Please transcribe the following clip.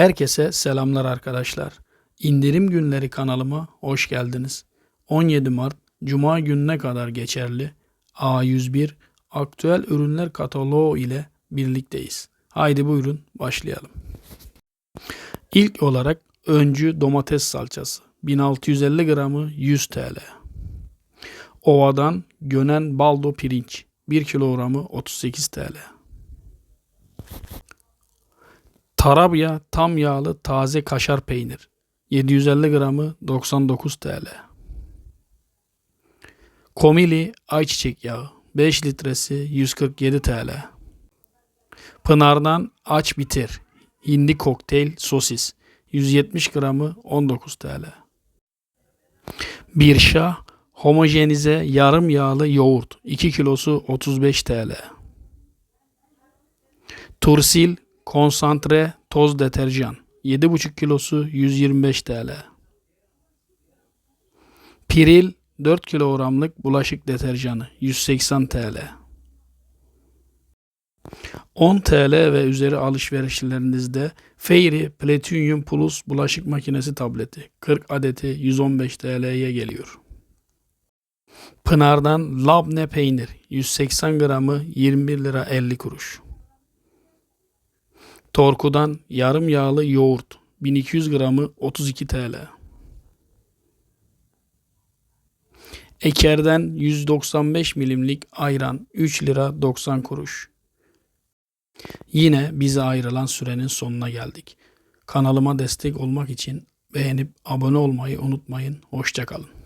Herkese selamlar arkadaşlar. İndirim günleri kanalıma hoş geldiniz. 17 Mart Cuma gününe kadar geçerli A101 aktüel ürünler kataloğu ile birlikteyiz. Haydi buyurun başlayalım. İlk olarak öncü domates salçası 1650 gramı 100 TL. Ova'dan gönen baldo pirinç 1 kilogramı 38 TL. Tarabya tam yağlı taze kaşar peynir 750 gramı 99 TL. Komili ayçiçek yağı 5 litresi 147 TL. Pınar'dan aç bitir hindi kokteyl sosis 170 gramı 19 TL. Bir şah homojenize yarım yağlı yoğurt 2 kilosu 35 TL. Tursil konsantre toz deterjan 7,5 kilosu 125 TL. Piril 4 kilogramlık bulaşık deterjanı 180 TL. 10 TL ve üzeri alışverişlerinizde Fairy Platinum Plus bulaşık makinesi tableti 40 adeti 115 TL'ye geliyor. Pınar'dan labne peynir 180 gramı 21 lira 50 kuruş. Torku'dan yarım yağlı yoğurt 1200 gramı 32 TL. Eker'den 195 milimlik ayran 3 lira 90 kuruş. Yine bize ayrılan sürenin sonuna geldik. Kanalıma destek olmak için beğenip abone olmayı unutmayın. Hoşçakalın.